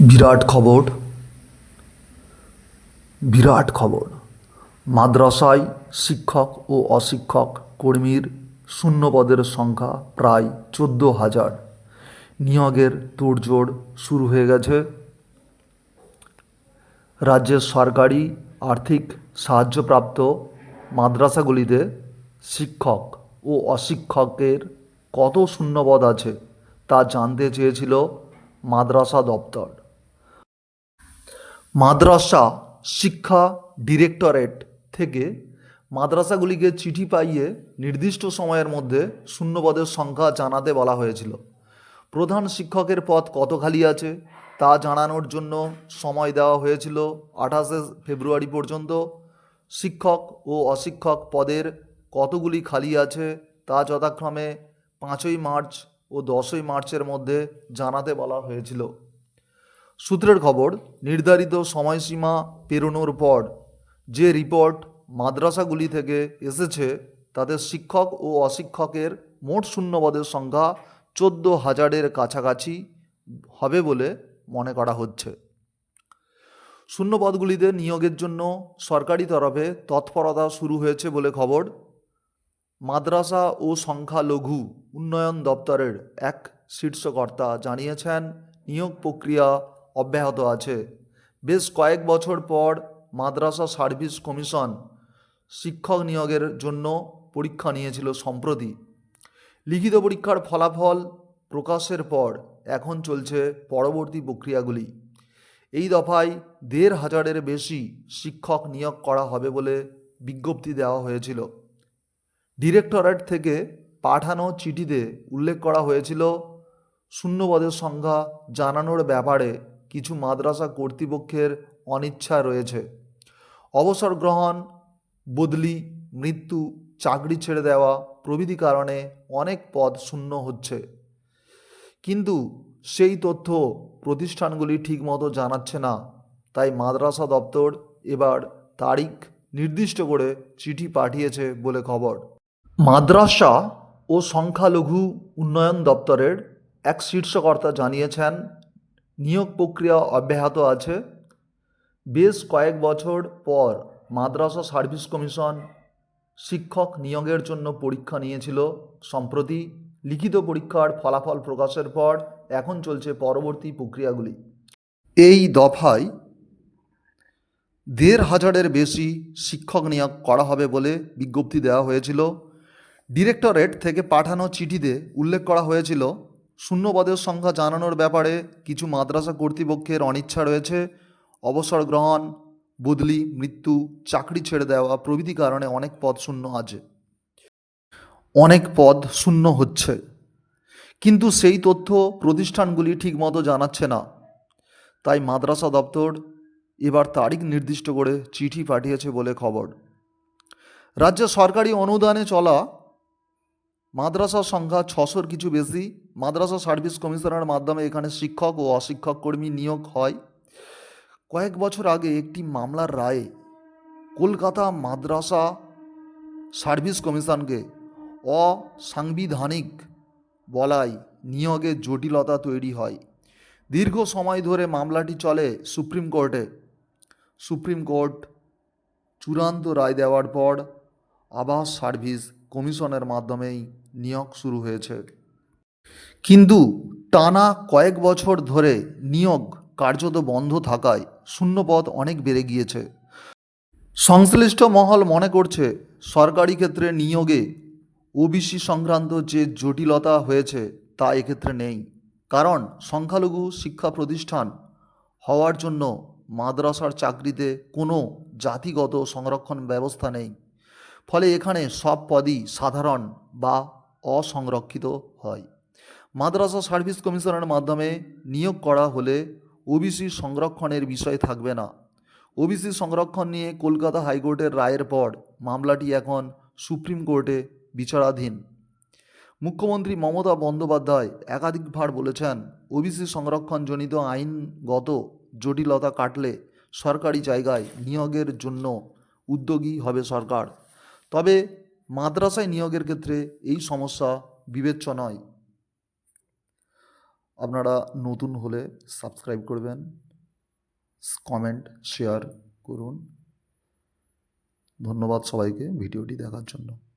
বিরাট খবর। বিরাট খবর। মাদ্রাসায় শিক্ষক ও অশিক্ষক কর্মীর শূন্যপদের সংখ্যা প্রায় চোদ্দ হাজার। নিয়োগের তোড়জোড় শুরু হয়ে গেছে। রাজ্যের সরকারি আর্থিক সাহায্যপ্রাপ্ত মাদ্রাসাগুলিতে শিক্ষক ও অশিক্ষকের কত শূন্যপদ আছে তা জানতে চেয়েছিল মাদ্রাসা দপ্তর। মাদ্রাসা শিক্ষা ডিরেক্টরেট থেকে মাদ্রাসাগুলিকে চিঠি পাইয়ে নির্দিষ্ট সময়ের মধ্যে শূন্যপদের সংখ্যা জানাতে বলা হয়েছিল। প্রধান শিক্ষকের পদ কত খালি আছে তা জানানোর জন্য সময় দেওয়া হয়েছিল আঠাশে ফেব্রুয়ারি পর্যন্ত। শিক্ষক ও অশিক্ষক পদের কতগুলি খালি আছে তা যথাক্রমে পাঁচই মার্চ ও দশই মার্চের মধ্যে জানাতে বলা হয়েছিল। সূত্রের খবর, নির্ধারিত সময়সীমা পেরোনোর পর যে রিপোর্ট মাদ্রাসাগুলি থেকে এসেছে, তাতে শিক্ষক ও অশিক্ষকের মোট শূন্যপদের সংখ্যা চোদ্দ হাজারের কাছাকাছি হবে বলে মনে করা হচ্ছে। শূন্যপদগুলিতে নিয়োগের জন্য সরকারি তরফে তৎপরতা শুরু হয়েছে বলে খবর। মাদ্রাসা ও সংখ্যালঘু উন্নয়ন দপ্তরের এক শীর্ষকর্তা জানিয়েছেন, নিয়োগ প্রক্রিয়া অব্যাহত আছে। বেশ কয়েক বছর পর মাদ্রাসা সার্ভিস কমিশন শিক্ষক নিয়োগের জন্য পরীক্ষা নিয়েছিল সম্প্রতি। লিখিত পরীক্ষার ফলাফল প্রকাশের পর এখন চলছে পরবর্তী প্রক্রিয়াগুলি। এই দফায় দেড় হাজারের বেশি শিক্ষক নিয়োগ করা হবে বলে বিজ্ঞপ্তি দেওয়া হয়েছিল। ডিরেক্টরেট থেকে পাঠানো চিঠিতে উল্লেখ করা হয়েছিল, শূন্যপদের সংখ্যা জানানোর ব্যাপারে কিছু মাদ্রাসা কর্তৃপক্ষের অনিচ্ছা রয়েছে। অবসর গ্রহণ, বদলি, মৃত্যু, চাকরি ছেড়ে দেওয়া প্রভৃতি কারণে অনেক পদ শূন্য হচ্ছে। কিন্তু সেই তথ্য প্রতিষ্ঠানগুলি ঠিকমতো জানাচ্ছে না। তাই মাদ্রাসা দপ্তর এবার তারিখ নির্দিষ্ট করে চিঠি পাঠিয়েছে বলে খবর। মাদ্রাসা ও সংখ্যালঘু উন্নয়ন দপ্তরের এক শীর্ষকর্তা জানিয়েছেন নিয়োগ প্রক্রিয়া অব্যাহত আছে। বেশ কয়েক বছর পর মাদ্রাসা সার্ভিস কমিশন শিক্ষক নিয়োগের জন্য পরীক্ষা নিয়েছিল। সম্প্রতি লিখিত পরীক্ষার ফলাফল প্রকাশের পর এখন চলছে পরবর্তী প্রক্রিয়াগুলি। এই দফায় দেড় হাজারের বেশি শিক্ষক নিয়োগ করা হবে বলে বিজ্ঞপ্তি দেওয়া হয়েছিল। ডিরেক্টরেট থেকে পাঠানো চিঠিতে উল্লেখ করা হয়েছিল শূন্যপদের সংখ্যা জানানোর ব্যাপারে কিছু মাদ্রাসা কর্তৃপক্ষের অনিচ্ছা রয়েছে। অবসর গ্রহণ, বদলি, মৃত্যু, চাকরি ছেড়ে দেওয়া প্রভৃতি কারণে অনেক পদ শূন্য আছে। অনেক পদ শূন্য হচ্ছে। কিন্তু সেই তথ্য প্রতিষ্ঠানগুলি ঠিকমতো জানাচ্ছে না। তাই মাদ্রাসা দপ্তর এবার তারিখ নির্দিষ্ট করে চিঠি পাঠিয়েছে বলে খবর। রাজ্যে সরকারি অনুদানে চলা মাদ্রাসার সংখ্যা ছশোর কিছু বেশি। মাদ্রাসা সার্ভিস কমিশনের মাধ্যমে এখানে শিক্ষক ও অশিক্ষক কর্মী নিয়োগ হয়। কয়েক বছর আগে একটি মামলার রায়ে কলকাতা মাদ্রাসা সার্ভিস কমিশনকে অসাংবিধানিক বলায় নিয়োগে জটিলতা তৈরি হয়। দীর্ঘ সময় ধরে মামলাটি চলে সুপ্রিম কোর্টে। সুপ্রিম কোর্ট চূড়ান্ত রায় দেওয়ার পর আবাস সার্ভিস কমিশনের মাধ্যমেই নিয়োগ শুরু হয়েছে। কিন্তু টানা কয়েক বছর ধরে নিয়োগ কার্যত বন্ধ থাকায় শূন্যপদ অনেক বেড়ে গিয়েছে। সংশ্লিষ্ট মহল মনে করছে, সরকারি ক্ষেত্রে নিয়োগে ওবিসি সংক্রান্ত যে জটিলতা হয়েছে তা এক্ষেত্রে নেই। কারণ সংখ্যালঘু শিক্ষা প্রতিষ্ঠান হওয়ার জন্য মাদ্রাসার চাকরিতে কোনো জাতিগত সংরক্ষণ ব্যবস্থা নেই। ফলে এখানে সব পদই সাধারণ বা অসংরক্ষিত হয়। মাদ্রাসা সার্ভিস কমিশনের মাধ্যমে নিয়োগ করা হলে ওবিসি সংরক্ষণের বিষয় থাকবে না। ওবিসি সংরক্ষণ নিয়ে কলকাতা হাইকোর্টের রায়ের পর মামলাটি এখন সুপ্রিম কোর্টে বিচারাধীন। মুখ্যমন্ত্রী মমতা বন্দ্যোপাধ্যায় একাধিকবার বলেছেন, ওবিসি সংরক্ষণজনিত আইনগত জটিলতা কাটলে সরকারি জায়গায় নিয়োগের জন্য উদ্যোগী হবে সরকার। তবে মাদ্রাসায় নিয়োগের ক্ষেত্রে এই সমস্যা বিবেচ্য নয়। আপনারা নতুন হলে সাবস্ক্রাইব করবেন, কমেন্ট, শেয়ার করুন। ধন্যবাদ সবাইকে ভিডিওটি দেখার জন্য।